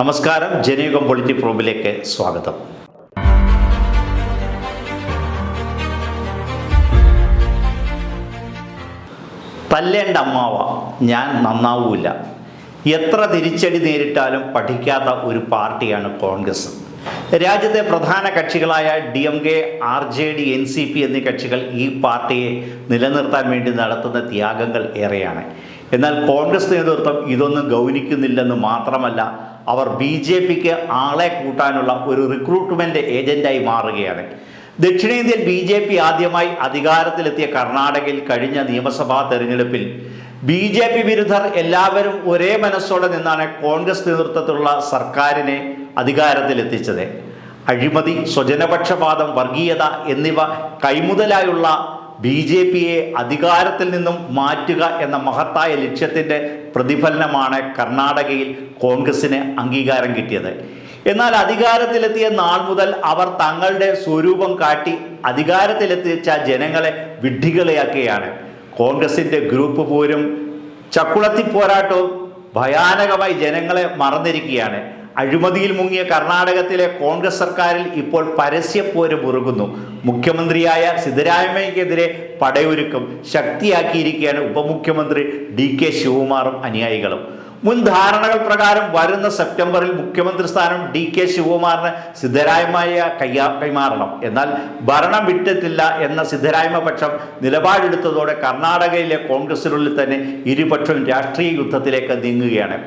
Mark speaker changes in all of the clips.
Speaker 1: നമസ്കാരം. ജനയുഗം പൊളിറ്റി പ്രോബിലേക്ക് സ്വാഗതം. തല്ലേണ്ട അമ്മാവ ഞാൻ നന്നാവൂല. എത്ര തിരിച്ചടി നേരിട്ടാലും പഠിക്കാത്ത ഒരു പാർട്ടിയാണ് കോൺഗ്രസ്. രാജ്യത്തെ പ്രധാന കക്ഷികളായ D M K R J D N C P എന്നീ കക്ഷികൾ ഈ പാർട്ടിയെ നിലനിർത്താൻ വേണ്ടി നടത്തുന്ന ത്യാഗങ്ങൾ ഏറെയാണ്. എന്നാൽ കോൺഗ്രസ് നേതൃത്വം ഇതൊന്നും ഗൗനിക്കുന്നില്ലെന്ന് മാത്രമല്ല അവർ ബി ജെ പിക്ക് ആളെ കൂട്ടാനുള്ള ഒരു റിക്രൂട്ട്മെന്റ് ഏജന്റായി മാറുകയാണ്. ദക്ഷിണേന്ത്യയിൽ ബി ജെ പി ആദ്യമായി അധികാരത്തിലെത്തിയ കർണാടകയിൽ കഴിഞ്ഞ നിയമസഭാ തെരഞ്ഞെടുപ്പിൽ ബി ജെ പി വിരുദ്ധർ എല്ലാവരും ഒരേ മനസ്സോടെ നിന്നാണ് കോൺഗ്രസ് നേതൃത്വത്തിലുള്ള സർക്കാരിനെ അധികാരത്തിലെത്തിച്ചത്. അഴിമതി സ്വജനപക്ഷപാതം വർഗീയത എന്നിവ കൈമുതലായുള്ള ബി ജെ പിയെ അധികാരത്തിൽ നിന്നും മാറ്റുക എന്ന മഹത്തായ ലക്ഷ്യത്തിന്റെ പ്രതിഫലനമാണ് കർണാടകയിൽ കോൺഗ്രസിന് അംഗീകാരം കിട്ടിയത്. എന്നാൽ അധികാരത്തിലെത്തിയ നാൾ മുതൽ അവർ തങ്ങളുടെ സ്വരൂപം കാട്ടി അധികാരത്തിലെത്തിച്ച ജനങ്ങളെ വിഡ്ഢികളെയാക്കുകയാണ്. കോൺഗ്രസിന്റെ ഗ്രൂപ്പ് പോരും ചക്കുളത്തി പോരാട്ടവും ഭയാനകമായി ജനങ്ങളെ മറന്നിരിക്കുകയാണ്. അഴിമതിയിൽ മുങ്ങിയ കർണാടകത്തിലെ കോൺഗ്രസ് സർക്കാരിൽ ഇപ്പോൾ പരസ്യപ്പോര് മുറുകുന്നു. മുഖ്യമന്ത്രിയായ സിദ്ധരാമയ്യക്കെതിരെ പടയൊരുക്കം ശക്തിയാക്കിയിരിക്കുകയാണ് ഉപമുഖ്യമന്ത്രി ഡി കെ ശിവകുമാറും അനുയായികളും. മുൻ ധാരണകൾ പ്രകാരം വരുന്ന സെപ്റ്റംബറിൽ മുഖ്യമന്ത്രി സ്ഥാനം ഡി കെ ശിവകുമാറിന് സിദ്ധരാമയ്യ കയ്യാ കൈമാറണം. എന്നാൽ ഭരണം വിട്ടത്തില്ല എന്ന സിദ്ധരായ്മ പക്ഷം നിലപാടെടുത്തതോടെ കർണാടകയിലെ കോൺഗ്രസിനുള്ളിൽ തന്നെ ഇരുപക്ഷവും രാഷ്ട്രീയ യുദ്ധത്തിലേക്ക് നീങ്ങുകയാണ്.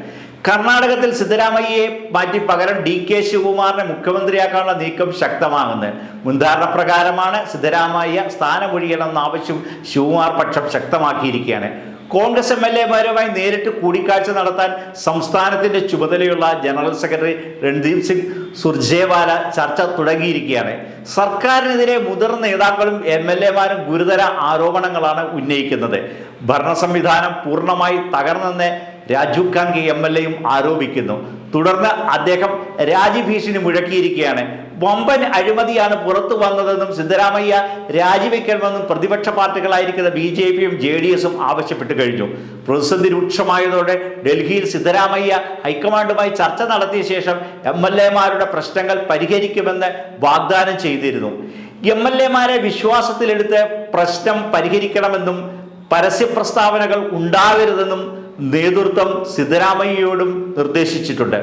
Speaker 1: കർണാടകത്തിൽ സിദ്ധരാമയ്യയെ മാറ്റി പകരം ഡി കെ ശിവകുമാറിനെ മുഖ്യമന്ത്രിയാക്കാനുള്ള നീക്കം ശക്തമാകുന്നത്. മുൻധാരണ പ്രകാരമാണ് സിദ്ധരാമയ്യ സ്ഥാനമൊഴിയണമെന്ന ആവശ്യം ശിവകുമാർ പക്ഷം ശക്തമാക്കിയിരിക്കുകയാണ്. കോൺഗ്രസ് എം എൽ എമാരുമായി നേരിട്ട് കൂടിക്കാഴ്ച നടത്താൻ സംസ്ഥാനത്തിന്റെ ചുമതലയുള്ള ജനറൽ സെക്രട്ടറി രൺദീപ് സിംഗ് സുർജേവാല ചർച്ച തുടങ്ങിയിരിക്കുകയാണ്. സർക്കാരിനെതിരെ മുതിർന്ന നേതാക്കളും എം എൽ എമാരും ഗുരുതര ആരോപണങ്ങളാണ് ഉന്നയിക്കുന്നത്. ഭരണ സംവിധാനം പൂർണമായി തകർന്നെന്ന് രാജീവ് ഗാന്ധി എം എൽ എയും ആരോപിക്കുന്നു. തുടർന്ന് അദ്ദേഹം രാജ്യഭീഷണി മുഴക്കിയിരിക്കുകയാണ്. വമ്പൻ അഴിമതിയാണ് പുറത്തു വന്നതെന്നും സിദ്ധരാമയ്യ രാജിവെക്കണമെന്നും പ്രതിപക്ഷ പാർട്ടികളായിരിക്കുന്ന ബി ജെ പിയും ജെ ഡി എസും ആവശ്യപ്പെട്ട് കഴിഞ്ഞു. പ്രതിസന്ധി രൂക്ഷമായതോടെ ഡൽഹിയിൽ സിദ്ധരാമയ്യ ഹൈക്കമാൻഡുമായി ചർച്ച നടത്തിയ ശേഷം എം എൽ എമാരുടെ പ്രശ്നങ്ങൾ പരിഹരിക്കുമെന്ന് വാഗ്ദാനം ചെയ്തിരുന്നു. എം എൽ എമാരെ വിശ്വാസത്തിലെടുത്ത് പ്രശ്നം പരിഹരിക്കണമെന്നും പരസ്യ പ്രസ്താവനകൾ ഉണ്ടാകരുതെന്നും നേതൃത്വം സിദ്ധരാമയ്യയോടും നിർദ്ദേശിച്ചിട്ടുണ്ട്.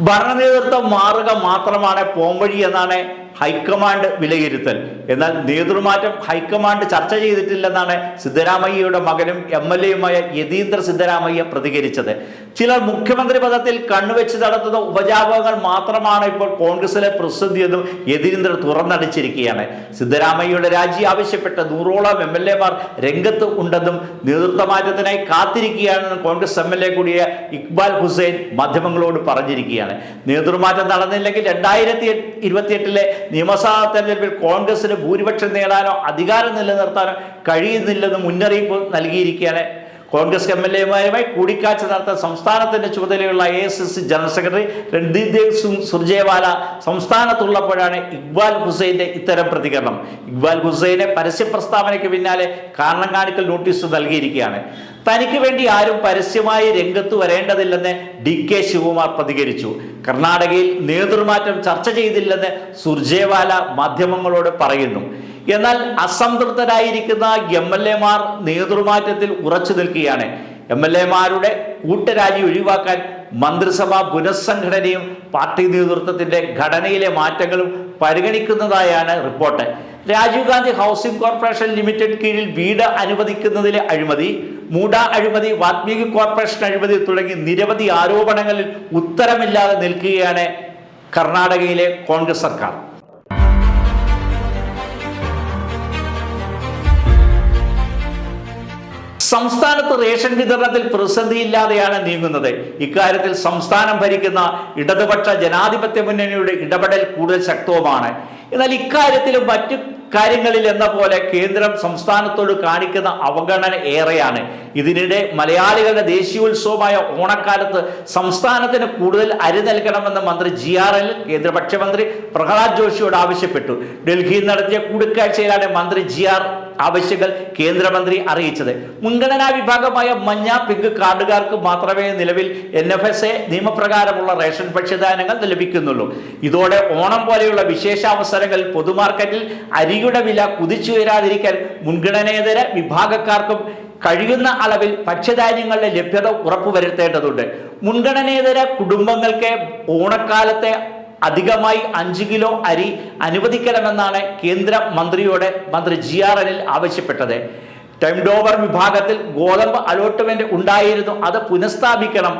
Speaker 1: ഭരണ നേതൃത്വം മാറുക മാത്രമാണ് പോംവഴി എന്നാണ് ഹൈക്കമാൻഡ് വിലയിരുത്തൽ. എന്നാൽ നേതൃമാറ്റം ഹൈക്കമാൻഡ് ചർച്ച ചെയ്തിട്ടില്ലെന്നാണ് സിദ്ധരാമയ്യയുടെ മകനും എം എൽ എയുമായ യതീന്ദ്ര സിദ്ധരാമയ്യ പ്രതികരിച്ചത്. ചിലർ മുഖ്യമന്ത്രി പദത്തിൽ കണ്ണുവെച്ച് നടത്തുന്ന ഉപജാപകങ്ങൾ മാത്രമാണ് ഇപ്പോൾ കോൺഗ്രസിലെ പ്രതിസന്ധിയെന്നും യതീന്ദ്ര തുറന്നടിച്ചിരിക്കുകയാണ്. സിദ്ധരാമയ്യയുടെ രാജി ആവശ്യപ്പെട്ട നൂറോളം എം എൽ എമാർ രംഗത്ത് ഉണ്ടെന്നും നേതൃത്വമാറ്റത്തിനായി കാത്തിരിക്കുകയാണെന്നും കോൺഗ്രസ് എം എൽ എ കൂടിയ ഇക്ബാൽ ഹുസൈൻ മാധ്യമങ്ങളോട് പറഞ്ഞിരിക്കുകയാണ്. നേതൃമാറ്റം നടന്നില്ലെങ്കിൽ രണ്ടായിരത്തി ഇരുപത്തിയെട്ടിലെ നിയമസഭാ തെരഞ്ഞെടുപ്പിൽ കോൺഗ്രസിന് ഭൂരിപക്ഷം നേടാനോ അധികാരം നിലനിർത്താനോ കഴിയുന്നില്ലെന്ന് മുന്നറിയിപ്പ് നൽകിയിരിക്കുകയാണ്. കോൺഗ്രസ് എം എൽ എമാരുമായി കൂടിക്കാഴ്ച നടത്താൻ സംസ്ഥാനത്തിന്റെ ചുമതലയുള്ള A S S general secretary Randeep Dev Surjewala സംസ്ഥാനത്തുള്ളപ്പോഴാണ് Iqbal ഹുസൈന്റെ ഇത്തരം പ്രതികരണം. ഇക്ബാൽ ഹുസൈനെ പരസ്യ പ്രസ്താവനയ്ക്ക് പിന്നാലെ കാരണം കാണിക്കൽ നോട്ടീസ് നൽകിയിരിക്കുകയാണ്. തനിക്ക് വേണ്ടി ആരും പരസ്യമായി രംഗത്ത് വരേണ്ടതില്ലെന്ന് ഡി കെ ശിവകുമാർ പ്രതികരിച്ചു. കർണാടകയിൽ നേതൃമാറ്റം ചർച്ച ചെയ്തില്ലെന്ന് സുർജേവാല മാധ്യമങ്ങളോട് പറയുന്നു. എന്നാൽ അസംതൃപ്തരായിരിക്കുന്ന എം എൽ എമാർ നേതൃമാറ്റത്തിൽ ഉറച്ചു നിൽക്കുകയാണ്. എം എൽ എമാരുടെ കൂട്ടരാജി ഒഴിവാക്കാൻ മന്ത്രിസഭാ പുനഃസംഘടനയും പാർട്ടി നേതൃത്വത്തിന്റെ ഘടനയിലെ മാറ്റങ്ങളും പരിഗണിക്കുന്നതായാണ് report. Rajiv Gandhi housing corporation limited കീഴിൽ വീട് അനുവദിക്കുന്നതിലെ അഴിമതി മൂട അഴിമതി വാത്മീകി കോർപ്പറേഷൻ അഴിമതി തുടങ്ങി നിരവധി ആരോപണങ്ങളിൽ ഉത്തരമില്ലാതെ നിൽക്കുകയാണ് കർണാടകയിലെ കോൺഗ്രസ് സർക്കാർ. സംസ്ഥാനത്ത് റേഷൻ വിതരണത്തിൽ പ്രതിസന്ധിയില്ലാതെയാണ് നീങ്ങുന്നത്. ഇക്കാര്യത്തിൽ സംസ്ഥാനം ഭരിക്കുന്ന ഇടതുപക്ഷ ജനാധിപത്യ മുന്നണിയുടെ ഇടപെടൽ കൂടുതൽ ശക്തവുമാണ്. എന്നാൽ ഇക്കാര്യത്തിലും മറ്റു കാര്യങ്ങളിൽ എന്ന പോലെ കേന്ദ്രം സംസ്ഥാനത്തോട് കാണിക്കുന്ന അവഗണന ഏറെയാണ്. ഇതിനിടെ മലയാളികളുടെ ദേശീയോത്സവമായ ഓണക്കാലത്ത് സംസ്ഥാനത്തിന് കൂടുതൽ അരി നൽകണമെന്ന് മന്ത്രി ജി ആർ എൽ കേന്ദ്ര ഭക്ഷ്യമന്ത്രി പ്രഹ്ലാദ് ജോഷിയോട് ആവശ്യപ്പെട്ടു. ഡൽഹിയിൽ നടത്തിയ കൂടിക്കാഴ്ചയിലാണ് മന്ത്രി ജി ആർ ആവശ്യങ്ങൾ കേന്ദ്രമന്ത്രി അറിയിച്ചത്. മുൻഗണനാ വിഭാഗമായ മഞ്ഞ പിങ്ക് കാർഡുകാർക്ക് മാത്രമേ നിലവിൽ എൻ എഫ് എസ് എ നിയമപ്രകാരമുള്ള റേഷൻ ഭക്ഷ്യധാനങ്ങൾ ലഭിക്കുന്നുള്ളൂ. ഇതോടെ ഓണം പോലെയുള്ള വിശേഷാവസരങ്ങളിൽ പൊതുമാർക്കറ്റിൽ അരിയുടെ വില കുതിച്ചുയരാതിരിക്കാൻ മുൻഗണനേതര വിഭാഗക്കാർക്കും കഴിയുന്ന അളവിൽ ഭക്ഷ്യധാന്യങ്ങളുടെ ലഭ്യത ഉറപ്പുവരുത്തേണ്ടതുണ്ട്. മുൻഗണനേതര കുടുംബങ്ങൾക്ക് ഓണക്കാലത്തെ അധികമായി അഞ്ച് കിലോ അരി അനുവദിക്കണമെന്നാണ് കേന്ദ്ര മന്ത്രിയോട് മന്ത്രി ജി ആർ അനിൽ ആവശ്യപ്പെട്ടത്. ടൈം ഡോവർ വിഭാഗത്തിൽ ഗോതമ്പ് അലോട്ട്മെന്റ് ഉണ്ടായിരുന്നു. അത് പുനഃസ്ഥാപിക്കണം.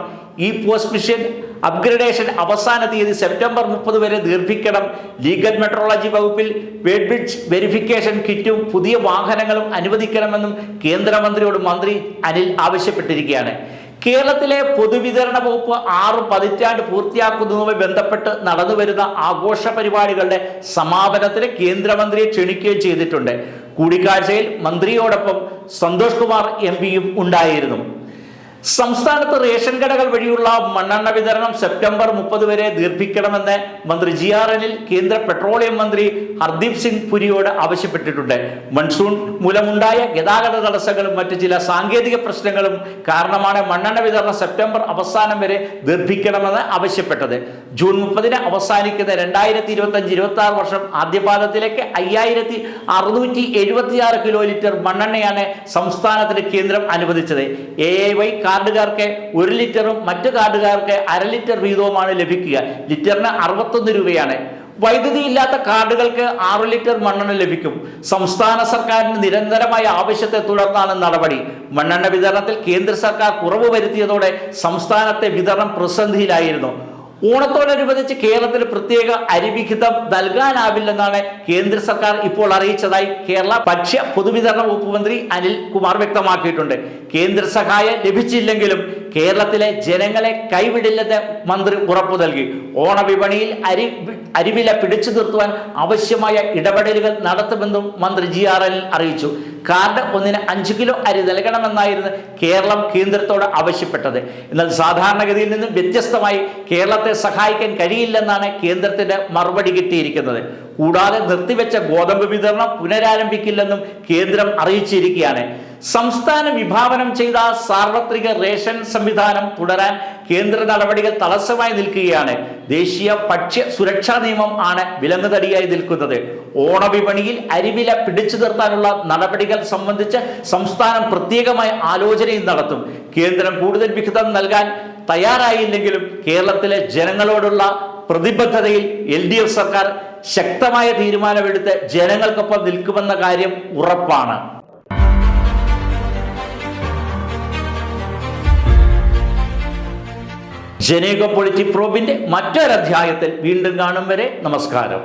Speaker 1: ഈ പോസ്റ്റ് മിഷൻ അപ്ഗ്രഡേഷൻ അവസാന തീയതി സെപ്റ്റംബർ മുപ്പത് വരെ ദീർഘിക്കണം. ലീഗൽ മെട്രോളജി വകുപ്പിൽ വെഡ്ബ്രിഡ്ജ് വെരിഫിക്കേഷൻ കിറ്റും പുതിയ വാഹനങ്ങളും അനുവദിക്കണമെന്നും കേന്ദ്രമന്ത്രിയോട് മന്ത്രി അനിൽ ആവശ്യപ്പെട്ടിരിക്കുകയാണ്. കേരളത്തിലെ പൊതുവിതരണ വകുപ്പ് ആറ് പതിറ്റാണ്ട് പൂർത്തിയാക്കുന്നതുമായി ബന്ധപ്പെട്ട് നടന്നു വരുന്ന ആഘോഷ പരിപാടികളുടെ സമാപനത്തിന് കേന്ദ്രമന്ത്രിയെ ക്ഷണിക്കുകയും ചെയ്തിട്ടുണ്ട്. കൂടിക്കാഴ്ചയിൽ മന്ത്രിയോടൊപ്പം സന്തോഷ് കുമാർ എം പിയും ഉണ്ടായിരുന്നു. സംസ്ഥാനത്ത് റേഷൻ കടകൾ വഴിയുള്ള മണ്ണെണ്ണ വിതരണം സെപ്റ്റംബർ മുപ്പത് വരെ ദീർഘിക്കണമെന്ന് മന്ത്രി ജി ആർ എല്ലിൽ കേന്ദ്ര പെട്രോളിയം മന്ത്രി ഹർദീപ് സിംഗ് പുരിയോട് ആവശ്യപ്പെട്ടിട്ടുണ്ട്. മൺസൂൺ മൂലമുണ്ടായ ഗതാഗത തടസ്സങ്ങളും മറ്റു ചില സാങ്കേതിക പ്രശ്നങ്ങളും കാരണമാണ് മണ്ണെണ്ണ വിതരണം സെപ്റ്റംബർ അവസാനം വരെ ദീർഘിക്കണമെന്ന് ആവശ്യപ്പെട്ടത്. ജൂൺ മുപ്പതിന് അവസാനിക്കുന്ന രണ്ടായിരത്തി ഇരുപത്തി അഞ്ച് ഇരുപത്തി ആറ് വർഷം ആദ്യപാദത്തിലേക്ക് അയ്യായിരത്തി അറുന്നൂറ്റി എഴുപത്തി ആറ് കിലോ ലിറ്റർ മണ്ണെണ്ണയാണ് സംസ്ഥാനത്തിന് കേന്ദ്രം അനുവദിച്ചത്. എ വൈ കാർഡുകാർക്ക് ഒരു ലിറ്ററും മറ്റു കാർഡുകാർക്ക് അര ലിറ്റർ വീതവുമാണ് ലഭിക്കുക. ലിറ്ററിന് അറുപത്തൊന്ന് രൂപയാണ്. വൈദ്യുതി ഇല്ലാത്ത കാർഡുകൾക്ക് ആറു ലിറ്റർ മണ്ണെണ്ണ ലഭിക്കും. സംസ്ഥാന സർക്കാരിന് നിരന്തരമായ ആവശ്യത്തെ തുടർന്നാണ് നടപടി. മണ്ണെണ്ണ വിതരണത്തിൽ കേന്ദ്ര സർക്കാർ കുറവ് വരുത്തിയതോടെ സംസ്ഥാനത്തെ വിതരണം പ്രതിസന്ധിയിലായിരുന്നു. ഓണത്തോടനുബന്ധിച്ച് കേരളത്തിന് പ്രത്യേക അരിവിഹിതം നൽകാനാവില്ലെന്നാണ് കേന്ദ്ര സർക്കാർ ഇപ്പോൾ അറിയിച്ചതായി കേരള ഭക്ഷ്യ പൊതുവിതരണ വകുപ്പ് മന്ത്രി അനിൽ കുമാർ വ്യക്തമാക്കിയിട്ടുണ്ട്. കേന്ദ്ര സഹായം ലഭിച്ചില്ലെങ്കിലും കേരളത്തിലെ ജനങ്ങളെ കൈവിടില്ലെന്ന് മന്ത്രി ഉറപ്പു നൽകി. ഓണവിപണിയിൽ അരി അരിവില പിടിച്ചു നിർത്തുവാൻ ആവശ്യമായ ഇടപെടലുകൾ നടത്തുമെന്നും മന്ത്രി ജി ആർ എൽ അറിയിച്ചു. കാർഡ് ഒന്നിന് അഞ്ച് കിലോ അരി നൽകണമെന്നായിരുന്നു കേരളം കേന്ദ്രത്തോട് ആവശ്യപ്പെട്ടത്. എന്നാൽ സാധാരണഗതിയിൽ നിന്നും വ്യത്യസ്തമായി കേരളത്തെ സഹായിക്കാൻ കഴിയില്ലെന്നാണ് കേന്ദ്രത്തിന്റെ മറുപടി കിട്ടിയിരിക്കുന്നത്. കൂടാതെ നിർത്തിവെച്ച ഗോതമ്പ് വിതരണം പുനരാരംഭിക്കില്ലെന്നും കേന്ദ്രം അറിയിച്ചിരിക്കുകയാണ്. സംസ്ഥാനം വിഭാവനം ചെയ്ത സാർവത്രിക റേഷൻ സംവിധാനം തുടരാൻ കേന്ദ്ര നടപടികൾ തടസ്സമായി നിൽക്കുകയാണ്. ദേശീയ ഭക്ഷ്യ സുരക്ഷാ നിയമം ആണ് വിലങ്ങുതടിയായി നിൽക്കുന്നത്. ഓണവിപണിയിൽ അരിവില പിടിച്ചു നിർത്താനുള്ള നടപടികൾ സംബന്ധിച്ച് സംസ്ഥാനം പ്രത്യേകമായ ആലോചനയും നടത്തും. കേന്ദ്രം കൂടുതൽ വിഹിതം നൽകാൻ തയ്യാറായില്ലെങ്കിലും കേരളത്തിലെ ജനങ്ങളോടുള്ള പ്രതിബദ്ധതയിൽ എൽ ഡി എഫ് സർക്കാർ ശക്തമായ തീരുമാനമെടുത്ത് ജനങ്ങൾക്കൊപ്പം നിൽക്കുമെന്ന കാര്യം ഉറപ്പാണ്. ജനേക പൊളിറ്റി പ്രോബിന്റെ മറ്റൊരധ്യായത്തിൽ വീണ്ടും കാണും വരെ നമസ്കാരം.